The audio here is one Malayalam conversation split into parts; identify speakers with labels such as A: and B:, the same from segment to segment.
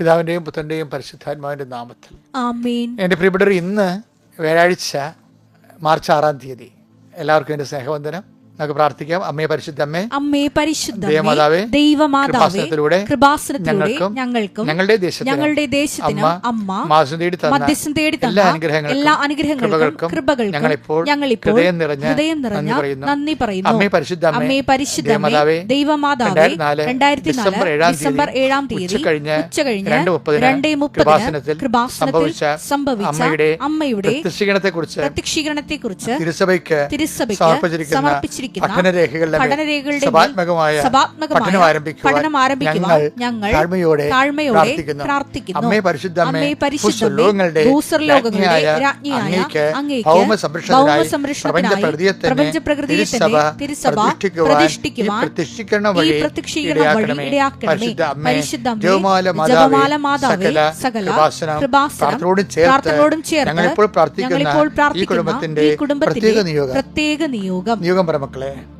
A: പിതാവിന്റെയും പുത്രന്റെയും പരിശുദ്ധാത്മാവിന്റെ നാമത്തിൽ. എന്റെ പ്രിയപ്പെട്ടവർ ഇന്ന് വ്യാഴാഴ്ച മാർച്ച് ആറാം തീയതി. എല്ലാവർക്കും എന്റെ സ്നേഹവന്ദനം. നമുക്ക് പ്രാർത്ഥിക്കാം അമ്മയെ പരിശുദ്ധ അമ്മേ
B: അമ്മേ പരിശുദ്ധ
A: ദൈവമാതാവേ,
B: ദൈവമാതാവേ
A: കൃപാസനത്തിലൂടെ ഞങ്ങൾക്കും ഞങ്ങളുടെ ദേശത്തിനും
B: ഞങ്ങളുടെ ദേശത്തിനും അമ്മ
A: മാസം തേടി തന്ന
B: മധ്യസ്ഥം തേടി
A: എല്ലാ അനുഗ്രഹങ്ങൾക്കും
B: എല്ലാ അനുഗ്രഹങ്ങൾക്കും
A: കൃപകൾക്കും
B: ഞങ്ങൾ
A: ഞങ്ങളിപ്പോൾ
B: ഞങ്ങളിപ്പോൾ
A: ഹൃദയം നിറഞ്ഞ
B: ഹൃദയം നിറഞ്ഞ
A: നന്ദി പറയുന്നു. അമ്മേ പരിശുദ്ധ അമ്മേ,
B: അമ്മേ പരിശുദ്ധ
A: ദൈവമാതാവേ,
B: ദൈവമാതാവേ രണ്ടായിരത്തി
A: ഡിസംബർ
B: നാല് ഡിസംബർ ഏഴാം തീയതി
A: ഉച്ചകഴിഞ്ഞ്
B: ഉച്ചകഴിഞ്ഞ്
A: രണ്ട് മുപ്പതിന് കൃപാസനത്തിൽ സംഭവിച്ച അമ്മയുടെ പ്രത്യക്ഷീകരണത്തെക്കുറിച്ച് തിരുസഭയ്ക്ക്
B: തിരുസഭയ്ക്ക്
A: സമർപ്പിച്ചിരിക്കുന്ന
B: സമർപ്പിച്ചിരിക്കുന്ന
A: പഠനരേഖകളുടെ പഠനം ആരംഭിക്കുവാൻ ഞങ്ങൾ താഴ്മയോടെ പ്രാർത്ഥിക്കുന്നു. അമ്മേ പരിശുദ്ധ അമ്മേ
B: അമ്മേ പരിശുദ്ധ അമ്മേ,
A: ഭൂസ്വർലോകങ്ങളുടെ
B: ഭൂസ്വർലോകങ്ങളുടെ
A: രാജ്ഞിയായ ഭൗമ സംരക്ഷണത്തിനായി
B: തന്നെ തിരുസഭ
A: പ്രതിഷ്ഠിക്കുവാൻ ഈ പ്രത്യക്ഷീകരണം
B: ഈ
A: വഴി ഇടയാക്കണമേ.
B: ഇടയാക്കണമേ.
A: പരിശുദ്ധ ജപമാല മാതാവേ, സകല പ്രാർത്ഥനയോടും ചേർത്ത് ഞങ്ങളിപ്പോൾ പ്രാർത്ഥിക്കുന്ന ഈ കുടുംബത്തിന്റെ പ്രത്യേക നിയോഗം
B: പ്രത്യേക നിയോഗം
A: നിയോഗം Berkeley.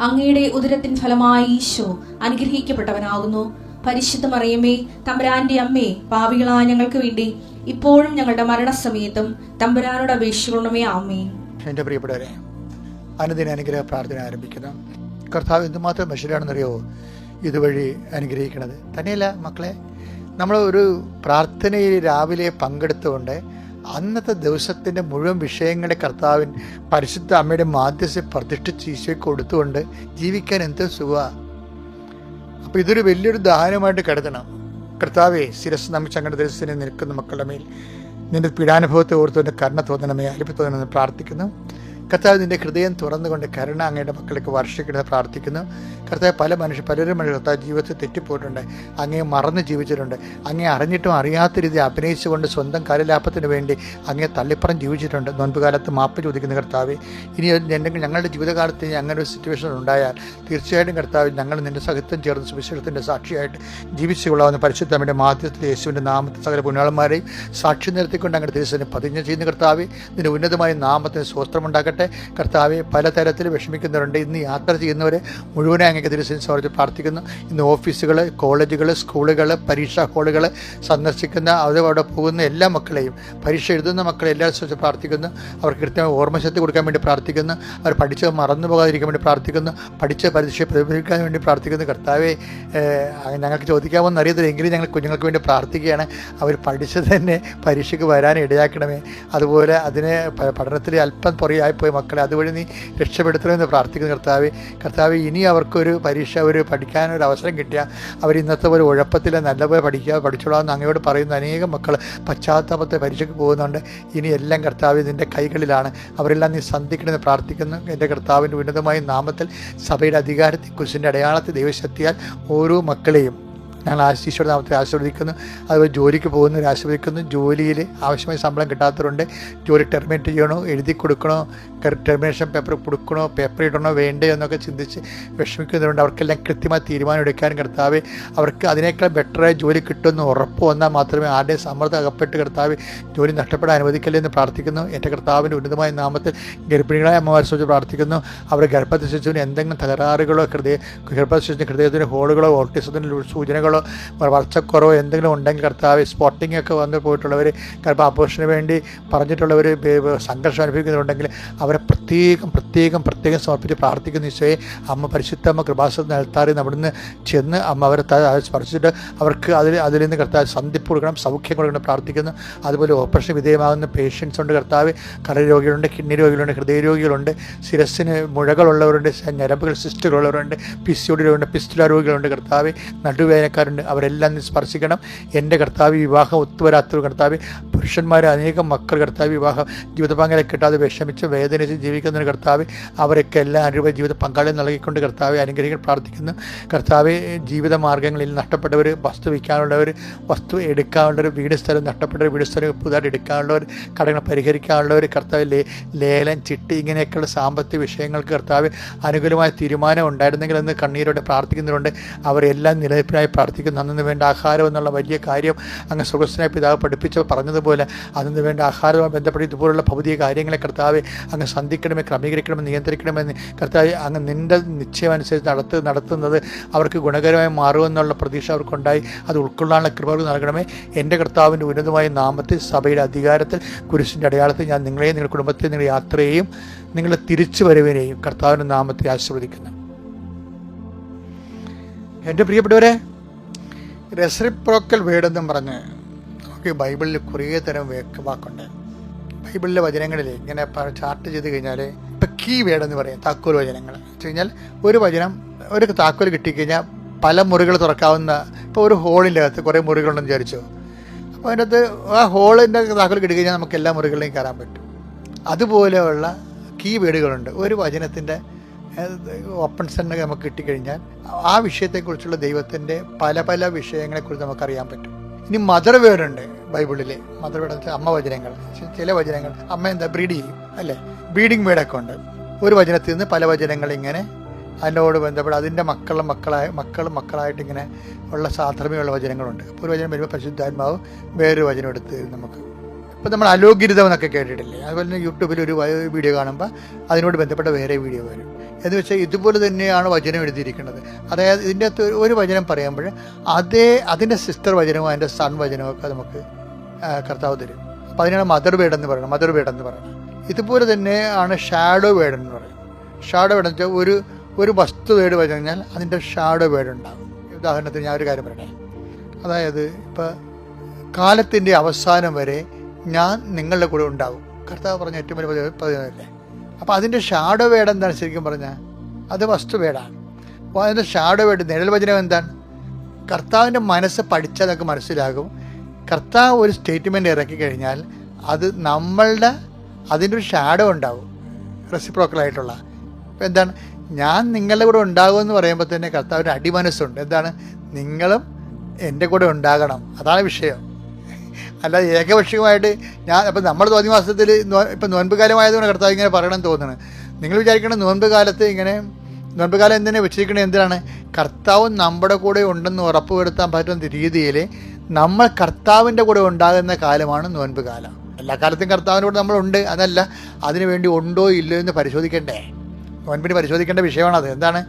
B: അങ്ങയുടെ ഉദരത്തിൻ ഫലമായി ഈശോ അനുഗ്രഹിക്കപ്പെട്ടവനാകുന്നു. പരിശുദ്ധ മറിയമ്മേ തമ്പുരാന്റെ അമ്മേ പാവികളായ ഞങ്ങൾക്ക് വേണ്ടി ഇപ്പോഴും ഞങ്ങളുടെ മരണസമയത്തും തമ്പുരാനോട് അപേക്ഷിക്കണമേ ആമേ
A: എന്റെ പ്രിയപ്പെട്ടവരെ അനുദിന അനുഗ്രഹ പ്രാർത്ഥന ആരംഭിക്കുന്നു. കർത്താവ് എന്തുമാത്രം മനുഷ്യരാണെന്നറിയോ ഇതുവഴി അനുഗ്രഹിക്കണത്. തന്നെയല്ല മക്കളെ നമ്മൾ ഒരു പ്രാർത്ഥനയിൽ രാവിലെ പങ്കെടുത്തുകൊണ്ട് അന്നത്തെ ദിവസത്തിന്റെ മുഴുവൻ വിഷയങ്ങളെ കർത്താവിൻ പരിശുദ്ധ അമ്മയുടെ മാധ്യസ്ഥ പ്രതിഷ്ഠിച്ച് ഈശോയ്ക്ക് കൊടുത്തുകൊണ്ട് ജീവിക്കാൻ എന്ത് സുഖ അപ്പോൾ ഇതൊരു വലിയൊരു ദാനമായിട്ട് കരുതണം. കർത്താവെ ശിരസ് നമുക്ക് അങ്ങയുടെ ദിവസത്തിന് നിൽക്കുന്ന മക്കളുടെ മേൽ നിന്റെ പീഡാനുഭവത്തെ ഓർത്തുകൊണ്ട് കരുണ തോന്നണമേ അലിപ്പ് തോന്നണമെന്ന് പ്രാർത്ഥിക്കുന്നു. കർത്താവ് നിന്റെ ഹൃദയം തുറന്നുകൊണ്ട് കരുണ അങ്ങയുടെ മക്കൾക്ക് വർഷിക്കണമെന്ന് പ്രാർത്ഥിക്കുന്നു. കർത്താവ് പല മനുഷ്യർ പലരും മനുഷ്യർ കർത്താവ് ജീവിതത്തിൽ തെറ്റിപ്പോയിട്ടുണ്ട്. അങ്ങേ മറന്ന് ജീവിച്ചിട്ടുണ്ട്. അങ്ങേ അറിഞ്ഞിട്ടും അറിയാത്ത രീതി അഭിനയിച്ചുകൊണ്ട് സ്വന്തം കാലലാഭത്തിന് വേണ്ടി അങ്ങേ തള്ളിപ്പറം ജീവിച്ചിട്ടുണ്ട്. നോൻപുകാലത്ത് മാപ്പ് ചോദിക്കുന്ന കർത്താവ് ഇനി എന്തെങ്കിലും ഞങ്ങളുടെ ജീവിതകാലത്ത് അങ്ങനെ ഒരു സിറ്റുവേഷൻ ഉണ്ടായാൽ തീർച്ചയായിട്ടും കർത്താവ് ഞങ്ങൾ നിന്റെ സഹിത്വം ചേർന്ന് സുവിശേഷത്തിന്റെ സാക്ഷിയായിട്ട് ജീവിച്ചുകൊള്ളാവുന്ന പരിശുദ്ധമ്മയുടെ മാധ്യത്തിൽ യേശുവിന്റെ നാമത്തിൽ സകല പുണ്യാളന്മാരെയും സാക്ഷി നിർത്തിക്കൊണ്ട് അങ്ങനെ തിരുസനെ പതിഞ്ഞ് ചെയ്യുന്ന കർത്താവ്. നിന്റെ ഉന്നതമായ നാമത്തിന് സ്വസ്ത്രമുണ്ടാക്കട്ടെ കർത്താവെ പലതരത്തിൽ വിഷമിക്കുന്നവരുണ്ട്. ഇന്ന് യാത്ര ചെയ്യുന്നവരെ മുഴുവനായി അങ്ങേക്ക് തിരുസനെ സോർജ് പ്രാർത്ഥിക്കുന്നു. ഇന്ന് ഓഫീസുകൾ കോളേജുകൾ സ്കൂളുകൾ പരീക്ഷാ ഹാളുകൾ സന്ദർശിക്കുന്ന അവിടെ പോകുന്ന എല്ലാ മക്കളെയും പരീക്ഷ എഴുതുന്ന മക്കളെ എല്ലാ ദിവസവും പ്രാർത്ഥിക്കുന്നു. അവർക്ക് കൃത്യമായി ഓർമ്മശക്തി കൊടുക്കാൻ വേണ്ടി പ്രാർത്ഥിക്കുന്നു. അവർ പഠിച്ചത് മറന്നു പോകാതിരിക്കാൻ വേണ്ടി പ്രാർത്ഥിക്കുന്നു. പഠിച്ച പരീക്ഷയെ പ്രതിഫലിക്കാൻ വേണ്ടി പ്രാർത്ഥിക്കുന്നു. കർത്താവെ ഞങ്ങൾക്ക് ചോദിക്കാമെന്ന് അറിയത്തില്ല. എങ്കിലും ഞങ്ങൾ കുഞ്ഞുങ്ങൾക്ക് വേണ്ടി പ്രാർത്ഥിക്കുകയാണ്. അവർ പഠിച്ചത് തന്നെ പരീക്ഷയ്ക്ക് വരാൻ ഇടയാക്കണമേ. അതുപോലെ അതിന് പഠനത്തിൽ അല്പം പുറയായിപ്പോയ മക്കളെ അതുവഴി നീ രക്ഷപ്പെടുത്തണമെന്ന് പ്രാർത്ഥിക്കുന്നു കർത്താവ്. കർത്താവ് ഇനി അവർക്കൊരു ഒരു പരീക്ഷ ഒരു പഠിക്കാൻ ഒരു അവസരം കിട്ടിയാൽ അവർ ഇന്നത്തെ ഒരു ഉഴപ്പത്തിൽ നല്ലപോലെ പഠിക്കുക പഠിച്ചോളാമെന്ന് അങ്ങയോട് പറയുന്ന അനേകം മക്കൾ പശ്ചാത്താപത്തെ പരീക്ഷയ്ക്ക് പോകുന്നുണ്ട്. ഇനി എല്ലാം കർത്താവ് ഇതിന്റെ കൈകളിലാണ്. അവരെല്ലാം നീ സന്ധിക്കണമെന്ന് പ്രാർത്ഥിക്കുന്നു. എന്റെ കർത്താവിന്റെ ഉന്നതമായ നാമത്തിൽ സഭയുടെ അധികാരത്തെ കുശിന്റെ അടയാളത്തെ ദൈവശക്തിയാൽ ഓരോ മക്കളെയും ഞങ്ങൾ ആശീശ്വര നാമത്തെ ആശീർവദിക്കുന്നു. അതുപോലെ ജോലിക്ക് പോകുന്നവർ ആശീർവദിക്കുന്നു. ജോലിയിൽ ആവശ്യമായ ശമ്പളം കിട്ടാത്തവരുണ്ട്. ജോലി ടെർമിനേറ്റ് ചെയ്യണോ എഴുതി കൊടുക്കണോ ടെർമിനേഷൻ പേപ്പർ കൊടുക്കണോ പേപ്പർ ഇടണോ വേണ്ടേ എന്നൊക്കെ ചിന്തിച്ച് വിഷമിക്കുന്നവരുണ്ട്. അവർക്കെല്ലാം കൃത്യമായി തീരുമാനം എടുക്കാനും കർത്താവ് അവർക്ക് അതിനേക്കാൾ ബെറ്ററായ ജോലി കിട്ടുമെന്ന് ഉറപ്പ് വന്നാൽ മാത്രമേ ആരുടെയും സമ്മർദ്ദം അകപ്പെട്ട് കർത്താവ് ജോലി നഷ്ടപ്പെടാൻ അനുവദിക്കല്ലേ എന്ന് പ്രാർത്ഥിക്കുന്നു. എന്റെ കർത്താവിന്റെ ഉന്നതമായ നാമത്തിൽ ഗർഭിണികളായ അമ്മമാരെ സംബന്ധിച്ച് പ്രാർത്ഥിക്കുന്നു. അവരുടെ ഗർഭത്തെ എന്തെങ്കിലും തകരാറുകളോ ഹൃദയ ഗർഭത്തെ ശിശുവിന് ഹൃദയത്തിന് ഹോളുകളോ ഓട്ടിസത്തിന്റെ സൂചനകളോ വളർച്ചക്കുറവോ എന്തെങ്കിലും ഉണ്ടെങ്കിൽ കർത്താവ് സ്പോട്ടിംഗ് ഒക്കെ വന്ന് പോയിട്ടുള്ളവർ ഗർഭ അപ്പോഷന് വേണ്ടി പറഞ്ഞിട്ടുള്ളവർ സംഘർഷം അനുഭവിക്കുന്നുണ്ടെങ്കിൽ അവരെ പ്രത്യേകം പ്രത്യേകം പ്രത്യേകം സമർപ്പിച്ച് പ്രാർത്ഥിക്കുന്ന ഈശോയെ. അമ്മ പരിശുദ്ധമ്മ കൃപാസന നിലത്താറി അവിടുന്ന് ചെന്ന് അമ്മ അവരെ സ്പർശിച്ചിട്ട് അവർക്ക് അതിൽ അതിൽ നിന്ന് കർത്താവ് സന്ധിപ്പ് കൊടുക്കണം സൗഖ്യം കൊടുക്കണം പ്രാർത്ഥിക്കുന്നു. അതുപോലെ ഓപ്പറേഷൻ വിധേയമാകുന്ന പേഷ്യൻസ് ഉണ്ട് കർത്താവ്. കരൾ രോഗികളുണ്ട് കിഡ്നി രോഗികളുണ്ട് ഹൃദയ രോഗികളുണ്ട് ശിരസ്സിന് മുഴകളുള്ളവരുണ്ട് ഞരമ്പുകൾ സിസ്റ്റുകളുള്ളവരുണ്ട് പിസിയോടി രോഗികളുണ്ട് പിസ്റ്റുല രോഗികളുണ്ട് കർത്താവ്. നടുവേദനക്കാരുണ്ട് അവരെല്ലാം നീ സ്പർശിക്കണം. എന്റെ കർത്താവ് വിവാഹം ഒത്തുവരാത്തൊരു കർത്താവ്. പുരുഷന്മാർ അനേകം മക്കൾ കർത്താവ് വിവാഹം ജീവിത പങ്കാളി കിട്ടാതെ വിഷമിച്ച് വേദനിച്ച് ജീവിക്കുന്ന കർത്താവ്. അവരൊക്കെ എല്ലാ അനുഭവ ജീവിത പങ്കാളി നൽകിക്കൊണ്ട് കർത്താവ് അനുഗ്രഹിക്കാൻ പ്രാർത്ഥിക്കുന്നു. കർത്താവ് ജീവിത മാർഗങ്ങളിൽ നഷ്ടപ്പെട്ടവർ വസ്തു വിൽക്കാനുള്ളവർ വസ്തു എടുക്കാനുള്ളവർ വീട് സ്ഥലം നഷ്ടപ്പെട്ടവർ വീട് സ്ഥലം പുതുതായിട്ട് എടുക്കാനുള്ളവർ കടങ്ങൾ പരിഹരിക്കാനുള്ളവർ കർത്താവ് ലേ ലേലം ചിട്ടി ഇങ്ങനെയൊക്കെയുള്ള സാമ്പത്തിക വിഷയങ്ങൾക്ക് കർത്താവ് അനുകൂലമായ തീരുമാനം ഉണ്ടായിരുന്നെങ്കിൽ എന്ന് കണ്ണീരോടെ പ്രാർത്ഥിക്കുന്നവരുണ്ട്. അവരെല്ലാം നിലനിൽപ്പിനായി പ്രാർത്ഥിക്കുന്നു. അന്നു വേണ്ട ആഹാരം എന്നുള്ള വലിയ കാര്യം അങ്ങ് സുഖസ്ഥനായ പിതാവ് പഠിപ്പിച്ച് പറഞ്ഞതുപോലെ അതിന് വേണ്ട ആഹാരവുമായി ബന്ധപ്പെട്ട് ഇതുപോലുള്ള ഭൗതിക കാര്യങ്ങളെ കർത്താവ് അങ്ങ് സന്ധിക്കണമേ ക്രമീകരിക്കണമേ നിയന്ത്രിക്കണമെന്ന് കർത്താവ് അങ്ങ് നിന്റെ നിശ്ചയം അനുസരിച്ച് നടത്ത് നടത്തുന്നത് അവർക്ക് ഗുണകരമായി മാറുമെന്നുള്ള പ്രതീക്ഷ അവർക്കുണ്ടായി. അത് ഉൾക്കൊള്ളാനുള്ള കൃപകൾ നൽകണമേ. എന്റെ കർത്താവിന്റെ ഉന്നതമായ നാമത്തിൽ സഭയുടെ അധികാരത്തിൽ കുരിശിന്റെ അടയാളത്തിൽ ഞാൻ നിങ്ങളെയും നിങ്ങളുടെ കുടുംബത്തെയും നിങ്ങളുടെ യാത്രയെയും നിങ്ങളുടെ തിരിച്ചു വരവിനെയും കർത്താവിന്റെ നാമത്തിൽ ആശീർവദിക്കുന്നു. എന്റെ പ്രിയപ്പെട്ടവരെ റെസിപ്രോക്കൽ വേർഡെന്നും പറഞ്ഞ് നമുക്ക് ബൈബിളിൽ കുറേ തരം വേക്ക് വാക്കുണ്ട്. ബൈബിളിലെ വചനങ്ങളിൽ ഇങ്ങനെ ചാർട്ട് ചെയ്ത് കഴിഞ്ഞാൽ ഇപ്പം കീ വേർഡ് എന്ന് പറയും താക്കോൽ വചനങ്ങൾ. വെച്ച് കഴിഞ്ഞാൽ ഒരു വചനം ഒരു താക്കോൽ കിട്ടിക്കഴിഞ്ഞാൽ പല മുറികൾ തുറക്കാവുന്ന ഇപ്പോൾ ഒരു ഹോളിന്റെ അകത്ത് കുറേ മുറികളുണ്ടെന്ന് വിചാരിച്ചു? അപ്പോൾ അതിനകത്ത് ആ ഹോളിന്റെ താക്കോൽ കിട്ടിക്കഴിഞ്ഞാൽ നമുക്ക് എല്ലാ മുറികളിലേയും കയറാൻ പറ്റും. അതുപോലെയുള്ള കീ വേഡുകളുണ്ട് ഒരു വചനത്തിന്റെ സെന്റർ നമുക്ക് കിട്ടിക്കഴിഞ്ഞാൽ ആ വിഷയത്തെക്കുറിച്ചുള്ള ദൈവത്തിന്റെ പല പല വിഷയങ്ങളെക്കുറിച്ച് നമുക്കറിയാൻ പറ്റും. ഇനി മദർ വേർഡുണ്ട് ബൈബിളിലെ. മദർ വേർഡ് അമ്മ വചനങ്ങൾ. ചില വചനങ്ങൾ. അമ്മ എന്താ ബ്രീഡ് ചെയ്യും അല്ലേ? ബ്രീഡിങ് വേർഡൊക്കെ ഉണ്ട്. ഒരു വചനത്തിൽ നിന്ന് പല വചനങ്ങൾ ഇങ്ങനെ അതിനോട് ബന്ധപ്പെട്ട് അതിന്റെ മക്കളും മക്കളായ മക്കളും മക്കളായിട്ട് ഇങ്ങനെ ഉള്ള സാധർമ്യമുള്ള വചനങ്ങളുണ്ട്. ഒരു വചനം വരുമ്പോൾ പരിശുദ്ധാത്മാവ് വേറൊരു വചനം എടുത്ത് നമുക്ക് ഇപ്പം നമ്മൾ അലോകിരിതം എന്നൊക്കെ കേട്ടിട്ടില്ലേ? അതുപോലെ തന്നെ യൂട്യൂബിൽ ഒരു വീഡിയോ കാണുമ്പോൾ അതിനോട് ബന്ധപ്പെട്ട വേറെ വീഡിയോ വരും. എന്ന് വെച്ചാൽ ഇതുപോലെ തന്നെയാണ് വചനം എഴുതിയിരിക്കുന്നത്. അതായത് ഇതിന്റെ അകത്ത് ഒരു- വചനം പറയുമ്പോൾ അതേ അതിന്റെ സിസ്റ്റർ വചനവും അതിന്റെ സൺ വചനവും ഒക്കെ നമുക്ക് കർത്താവ് തരും. അപ്പോൾ അതിനാണ് മദർ വേഡ് എന്ന് പറയുന്നത്. മദർ വേഡ് എന്ന് പറയുന്നത്. ഇതുപോലെ തന്നെ ആണ് ഷാഡോ വേഡ് എന്ന് പറയുന്നത്. ഷാഡോ വേഡ് വെച്ചാൽ ഒരു ഒരു വസ്തു വേഡ് കഴിഞ്ഞാൽ അതിന്റെ ഷാഡോ വേഡ് ഉണ്ടാകും. ഉദാഹരണത്തിന് ഞാൻ ഒരു കാര്യം പറയട്ടെ. അതായത് ഇപ്പോൾ കാലത്തിന്റെ അവസാനം വരെ ഞാൻ നിങ്ങളുടെ കൂടെ ഉണ്ടാകും കർത്താവ് പറഞ്ഞ ഏറ്റവും വലിയ പതിനല്ലേ അപ്പോൾ അതിന്റെ ഷാഡോ വേഡ് എന്താണ് ശരിക്കും പറഞ്ഞാൽ അത് വസ്തുവേടാണ് അപ്പോൾ അതിന്റെ ഷാഡോ വേഡ് നിഴൽ വചനം എന്താണ്? കർത്താവിന്റെ മനസ്സ് പഠിച്ചാൽ നമുക്ക് മനസ്സിലാകും. കർത്താവ് ഒരു സ്റ്റേറ്റ്മെന്റ് ഇറക്കി കഴിഞ്ഞാൽ അത് നമ്മളുടെ അതിന്റെ ഒരു ഷാഡോ ഉണ്ടാവും. റെസിപ്രോക്കലായിട്ടുള്ള ഇപ്പം എന്താണ്? ഞാൻ നിങ്ങളുടെ കൂടെ ഉണ്ടാകും എന്ന് പറയുമ്പോൾ തന്നെ കർത്താവിന്റെ അടിമനസ്സുണ്ട്. എന്താണ്? നിങ്ങളും എന്റെ കൂടെ ഉണ്ടാകണം. അതാണ് വിഷയം. അല്ലാതെ ഏകപക്ഷീയമായിട്ട് ഞാൻ അപ്പം നമ്മൾ തോന്നി മാസത്തിൽ ഇപ്പം നോൻപ് കാലമായതുകൊണ്ട് കർത്താവ് ഇങ്ങനെ പറയണമെന്ന് തോന്നുന്നത് നിങ്ങൾ വിചാരിക്കണം നോൻപ് കാലത്ത് ഇങ്ങനെ നോൻപ് കാലം എന്തിനാണ് വെച്ചിരിക്കണത് എന്തിനാണ്? കർത്താവ് നമ്മുടെ കൂടെ ഉണ്ടെന്ന് ഉറപ്പുവരുത്താൻ പറ്റുന്ന രീതിയിൽ നമ്മൾ കർത്താവിന്റെ കൂടെ ഉണ്ടാകുന്ന കാലമാണ് നോൻപ് കാലം എല്ലാ കാലത്തും കർത്താവിന്റെ കൂടെ നമ്മളുണ്ട്. അതല്ല അതിനു വേണ്ടി ഉണ്ടോ ഇല്ലയോ എന്ന് പരിശോധിക്കേണ്ടേ? നോൻപിന് പരിശോധിക്കേണ്ട വിഷയമാണത്. എന്താണ്?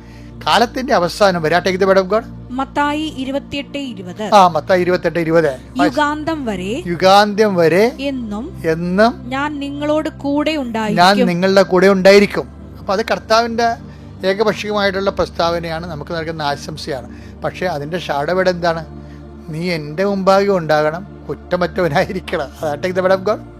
A: കാലത്തിന്റെ അവസാനം വരാട്ടേക്ക് take the bed of God
C: Mathayi ഇരുപത്തിയെട്ട് ഇരുപത്.
A: ആ മത്തായി ഇരുപത്തെട്ട് ഇരുപത്.
C: യുഗാന്തം വരെ
A: യുഗാന്ത്യം വരെ
C: എന്നും
A: എന്നും
C: ഞാൻ നിങ്ങളോട് കൂടെ ഉണ്ടായിരിക്കും.
A: ഞാൻ നിങ്ങളുടെ കൂടെ ഉണ്ടായിരിക്കും. അപ്പൊ അത് കർത്താവിന്റെ ഏകപക്ഷീയമായിട്ടുള്ള പ്രസ്താവനയാണ് നമുക്ക് നൽകുന്ന ആശംസയാണ്. പക്ഷേ അതിന്റെ ഷാഡവിടെ എന്താണ്? നീ എന്റെ മുമ്പാകെ ഉണ്ടാകണം കുറ്റമറ്റവനായിരിക്കണം. അതാട്ടെ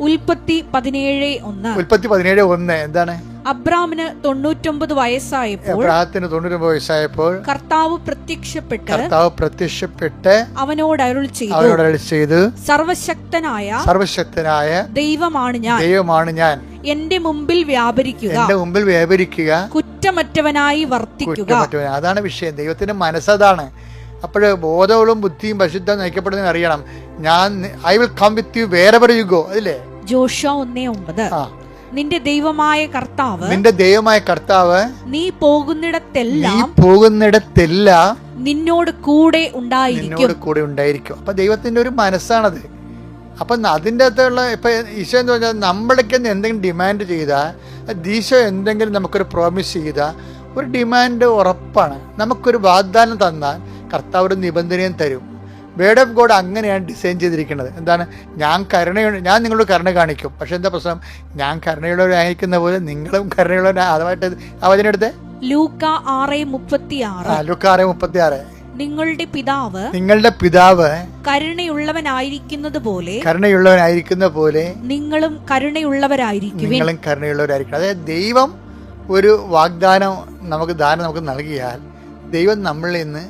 C: ഉൽപ്പത്തി പതിനേഴ് ഒന്ന്.
A: ഉൽപ്പത്തി പതിനേഴ് ഒന്ന് എന്താണ്?
B: അബ്രാമിന് തൊണ്ണൂറ്റൊമ്പത് വയസ്സായപ്പോൾ
A: അബ്രാഹത്തിന് തൊണ്ണൂറ്റൊമ്പത് വയസ്സായപ്പോൾ
B: കർത്താവ് പ്രത്യക്ഷപ്പെട്ട്
A: കർത്താവ് പ്രത്യക്ഷപ്പെട്ട്
B: അവനോട് അരുൾ ചെയ്തു.
A: അവനോട് അരുൾ ചെയ്തു.
B: സർവശക്തനായ
A: സർവശക്തനായ
B: ദൈവമാണ് ഞാൻ.
A: ദൈവമാണ് ഞാൻ.
B: എന്റെ മുമ്പിൽ വ്യാപരിക്കുക.
A: എന്റെ മുമ്പിൽ വ്യാപരിക്കുക.
B: കുറ്റമറ്റവനായി വർത്തിക്കുക.
A: അതാണ് വിഷയം. ദൈവത്തിന്റെ മനസ്സതാണ്. അപ്പോൾ ബോധവും ബുദ്ധിയും പരിശുദ്ധം നയിക്കപ്പെടുന്നതിന് അറിയണം. ഞാൻ I will come with you wherever you go. അല്ലേ
B: ജോഷ ഒന്നേ ഒമ്പത്.
A: ആ.
B: നിന്റെ ദൈവമായ കർത്താവ്
A: നിന്റെ ദൈവമായ കർത്താവ്
B: നീ
A: നീ
B: പോകുന്നിടത്തെല്ലാം
A: പോകുന്നിടത്തെല്ലാം
B: നിന്നോട് കൂടെ ഉണ്ടായിരിക്കും.
A: നിന്നോട് കൂടെ ഉണ്ടായിരിക്കും. അപ്പൊ ദൈവത്തിന്റെ ഒരു മനസ്സാണത്. അപ്പൊ അതിന്റെ അകത്തുള്ള ഇപ്പൊ ഈശോ എന്ന് പറഞ്ഞാൽ നമ്മളൊക്കെ എന്തെങ്കിലും ഡിമാൻഡ് ചെയ്താൽ ഈശോ എന്തെങ്കിലും നമുക്കൊരു പ്രോമിസ് ചെയ്താൽ ഒരു ഡിമാൻഡ് ഉറപ്പാണ്. നമുക്കൊരു വാഗ്ദാനം തന്നാൽ കർത്താവ് ഒരു നിബന്ധനയും തരും. വേർഡ് ഓഫ് ഗോഡ് അങ്ങനെയാണ് ഡിസൈൻ ചെയ്തിരിക്കുന്നത്. എന്താണ്? ഞാൻ കരുണ ഞാൻ നിങ്ങളോട് കരുണ കാണിക്കും. പക്ഷെ എന്താ പ്രശ്നം? ഞാൻ കരുണയുള്ളവരായിരിക്കുന്ന പോലെ നിങ്ങളും കരുണയുള്ളവരാ അതുമായിട്ട്
B: ലൂക്ക ആറ് മുപ്പത്തിയാറ്.
A: ലുക്കാറ് മുപ്പത്തി ആറ്
B: നിങ്ങളുടെ പിതാവ്
A: നിങ്ങളുടെ പിതാവ്
B: കരുണയുള്ളവനായിരിക്കുന്നത് പോലെ
A: കരുണയുള്ളവനായിരിക്കുന്ന പോലെ
B: നിങ്ങളും കരുണയുള്ളവരായിരിക്കും
A: നിങ്ങളും കരുണയുള്ളവരായിരിക്കും അതായത് ദൈവം ഒരു വാഗ്ദാനം നമുക്ക് ദാനം നമുക്ക് നൽകിയാൽ ദൈവം നമ്മളിൽ നിന്ന്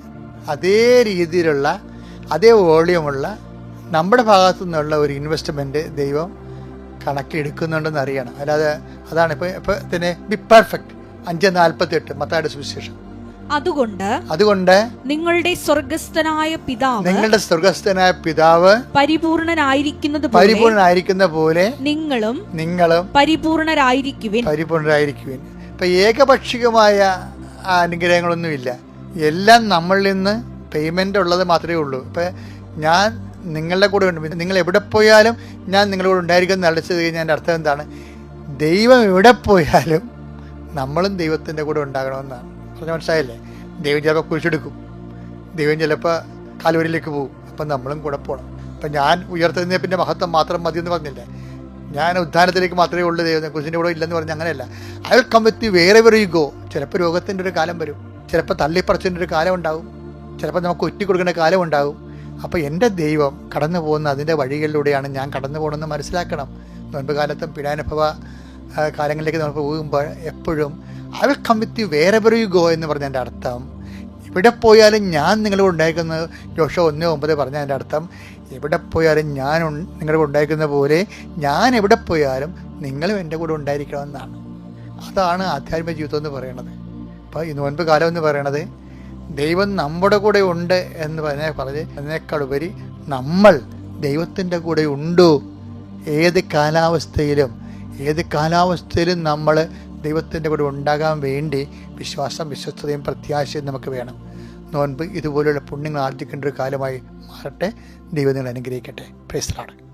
A: അതേ രീതിയിലുള്ള അതേ വോളിയമുള്ള നമ്മുടെ ഭാഗത്തു നിന്നുള്ള ഒരു ഇൻവെസ്റ്റ്മെന്റ് ദൈവം കണക്കെടുക്കുന്നുണ്ടെന്ന് അറിയണം അല്ലാതെ അതാണ് ഇപ്പോൾ ഇപ്പോൾ തന്നെ ബി പെർഫെക്റ്റ് അഞ്ച് നാൽപ്പത്തി എട്ട് മത്തായുടെ സുവിശേഷം.
B: അതുകൊണ്ട്
A: അതുകൊണ്ട്
B: നിങ്ങളുടെ സ്വർഗസ്ഥനായ പിതാവ്
A: നിങ്ങളുടെ സ്വർഗസ്ഥനായ പിതാവ്
B: പരിപൂർണനായിരിക്കുന്നത്
A: പരിപൂർണനായിരിക്കുന്ന പോലെ
B: നിങ്ങളും
A: നിങ്ങളും
B: പരിപൂർണരായിരിക്കുവിൻ.
A: പരിപൂർണരായിരിക്കുവിൻ. ഇപ്പൊ ഏകപക്ഷികമായ അനുഗ്രഹങ്ങളൊന്നുമില്ല. എല്ലാം നമ്മളിൽ നിന്ന് പേയ്മെന്റ് ഉള്ളത് മാത്രമേ ഉള്ളൂ. ഇപ്പൊ ഞാൻ നിങ്ങളുടെ കൂടെ ഉണ്ട്. നിങ്ങൾ എവിടെ പോയാലും ഞാൻ നിങ്ങളുടെ കൂടെ ഉണ്ടായിരിക്കും നടിച്ചത് കഴിഞ്ഞാൽ അർത്ഥം എന്താണ്? ദൈവം എവിടെ പോയാലും നമ്മളും ദൈവത്തിന്റെ കൂടെ ഉണ്ടാകണമെന്നാണ്. പറഞ്ഞ മനസ്സിലായില്ലേ? ദൈവം ചിലപ്പോൾ കുഴിച്ചെടുക്കും. ദൈവം ചിലപ്പോൾ കാലുവരിലേക്ക് പോകും. അപ്പം നമ്മളും കൂടെ പോകണം അപ്പം ഞാൻ ഉയർത്തുന്ന പിന്നെ മഹത്വം മാത്രം മതി എന്ന് പറഞ്ഞില്ലേ? ഞാൻ ഉദ്ധാനത്തിലേക്ക് മാത്രമേ ഉള്ളൂ ദൈവം. കുസിന്റെ കൂടെ ഇല്ലെന്ന് പറഞ്ഞ് അങ്ങനെയല്ല. അയാൾ കമ്പത്തി വേറെ വേറെ ഗോ ചിലപ്പോൾ രോഗത്തിന്റെ ഒരു കാലം വരും. ചിലപ്പോൾ തള്ളിപ്പറച്ചിന്റെ ഒരു കാലം ഉണ്ടാവും. ചിലപ്പോൾ നമുക്ക് ഒറ്റ കൊടുക്കേണ്ട കാലം ഉണ്ടാകും. അപ്പോൾ എന്റെ ദൈവം കടന്നു പോകുന്ന അതിന്റെ വഴികളിലൂടെയാണ് ഞാൻ കടന്നു പോകണമെന്ന് മനസ്സിലാക്കണം. നോൻപ് കാലത്തും പീഡാനുഭവ കാലങ്ങളിലേക്ക് നമ്മൾ പോകുമ്പോൾ എപ്പോഴും I will come with you wherever you go എന്ന് പറഞ്ഞതിന്റെ അർത്ഥം. എവിടെ പോയാലും ഞാൻ നിങ്ങളോട് ഉണ്ടായിരിക്കുന്നത് ജോഷ ഒന്ന് ഒമ്പത് പറഞ്ഞതിന്റെ അർത്ഥം. എവിടെ പോയാലും ഞാൻ നിങ്ങളുടെ ഉണ്ടായിരിക്കുന്ന പോലെ ഞാൻ എവിടെ പോയാലും നിങ്ങളും എന്റെ കൂടെ ഉണ്ടായിരിക്കണമെന്നാണ്. അതാണ് ആധ്യാത്മിക ജീവിതം എന്ന് പറയുന്നത് അപ്പോൾ ഈ നോൻപ് കാലം എന്ന് പറയണത് ദൈവം നമ്മുടെ കൂടെ ഉണ്ട് എന്ന് പറഞ്ഞ പറഞ്ഞ് അതിനേക്കാളുപരി നമ്മൾ ദൈവത്തിന്റെ കൂടെ ഉണ്ടോ? ഏത് കാലാവസ്ഥയിലും ഏത് കാലാവസ്ഥയിലും നമ്മൾ ദൈവത്തിന്റെ കൂടെ ഉണ്ടാകാൻ വേണ്ടി വിശ്വാസം വിശ്വസ്തയും പ്രത്യാശയും നമുക്ക് വേണം. നോൻപ് ഇതുപോലുള്ള പുണ്യങ്ങൾ ആർജിക്കേണ്ട ഒരു കാലമായി മാറട്ടെ. ദൈവം നിങ്ങൾ അനുഗ്രഹിക്കട്ടെ. പ്രൈസ്ലാണ്